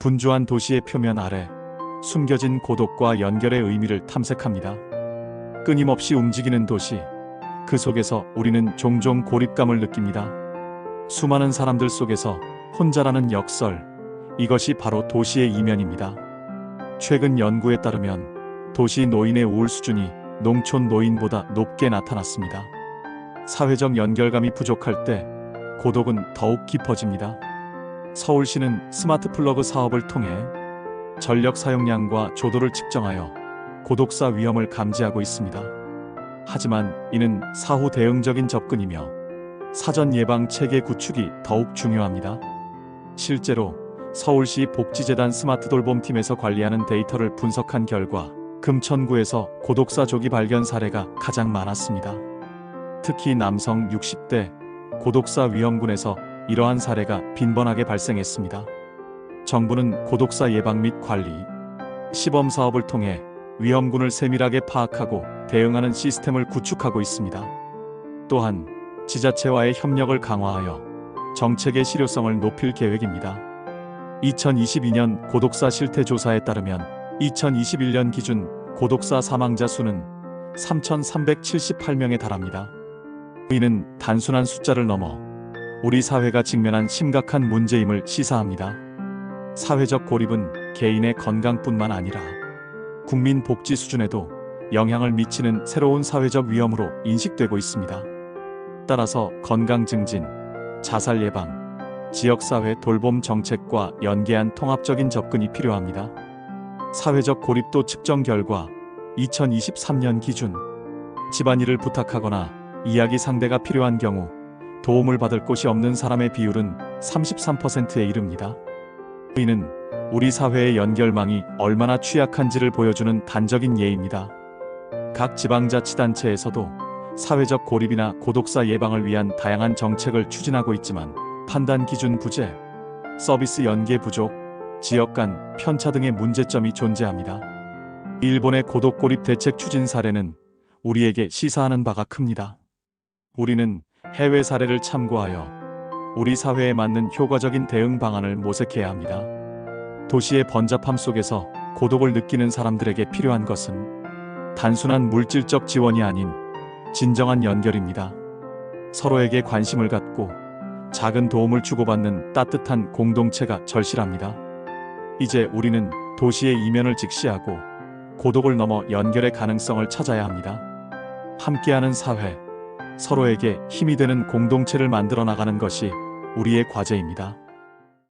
분주한 도시의 표면 아래 숨겨진 고독과 연결의 의미를 탐색합니다. 끊임없이 움직이는 도시, 그 속에서 우리는 종종 고립감을 느낍니다. 수많은 사람들 속에서 혼자라는 역설, 이것이 바로 도시의 이면입니다. 최근 연구에 따르면 도시 노인의 우울 수준이 농촌 노인보다 높게 나타났습니다. 사회적 연결감이 부족할 때 고독은 더욱 깊어집니다. 서울시는 스마트 플러그 사업을 통해 전력 사용량과 조도를 측정하여 고독사 위험을 감지하고 있습니다. 하지만 이는 사후 대응적인 접근이며 사전 예방 체계 구축이 더욱 중요합니다. 실제로 서울시 복지재단 스마트 돌봄팀에서 관리하는 데이터를 분석한 결과 금천구에서 고독사 조기 발견 사례가 가장 많았습니다. 특히 남성 60대 고독사 위험군에서 이러한 사례가 빈번하게 발생했습니다. 정부는 고독사 예방 및 관리, 시범 사업을 통해 위험군을 세밀하게 파악하고 대응하는 시스템을 구축하고 있습니다. 또한 지자체와의 협력을 강화하여 정책의 실효성을 높일 계획입니다. 2022년 고독사 실태 조사에 따르면 2021년 기준 고독사 사망자 수는 3,378명에 달합니다. 이는 단순한 숫자를 넘어 우리 사회가 직면한 심각한 문제임을 시사합니다. 사회적 고립은 개인의 건강뿐만 아니라 국민 복지 수준에도 영향을 미치는 새로운 사회적 위험으로 인식되고 있습니다. 따라서 건강 증진, 자살 예방, 지역사회 돌봄 정책과 연계한 통합적인 접근이 필요합니다. 사회적 고립도 측정 결과 2023년 기준 집안일을 부탁하거나 이야기 상대가 필요한 경우 도움을 받을 곳이 없는 사람의 비율은 33%에 이릅니다. 이는 우리 사회의 연결망이 얼마나 취약한지를 보여주는 단적인 예입니다. 각 지방자치단체에서도 사회적 고립이나 고독사 예방을 위한 다양한 정책을 추진하고 있지만 판단 기준 부재, 서비스 연계 부족, 지역 간 편차 등의 문제점이 존재합니다. 일본의 고독 고립 대책 추진 사례는 우리에게 시사하는 바가 큽니다. 우리는 해외 사례를 참고하여 우리 사회에 맞는 효과적인 대응 방안을 모색해야 합니다. 도시의 번잡함 속에서 고독을 느끼는 사람들에게 필요한 것은 단순한 물질적 지원이 아닌 진정한 연결입니다. 서로에게 관심을 갖고 작은 도움을 주고받는 따뜻한 공동체가 절실합니다. 이제 우리는 도시의 이면을 직시하고 고독을 넘어 연결의 가능성을 찾아야 합니다. 함께하는 사회, 서로에게 힘이 되는 공동체를 만들어 나가는 것이 우리의 과제입니다.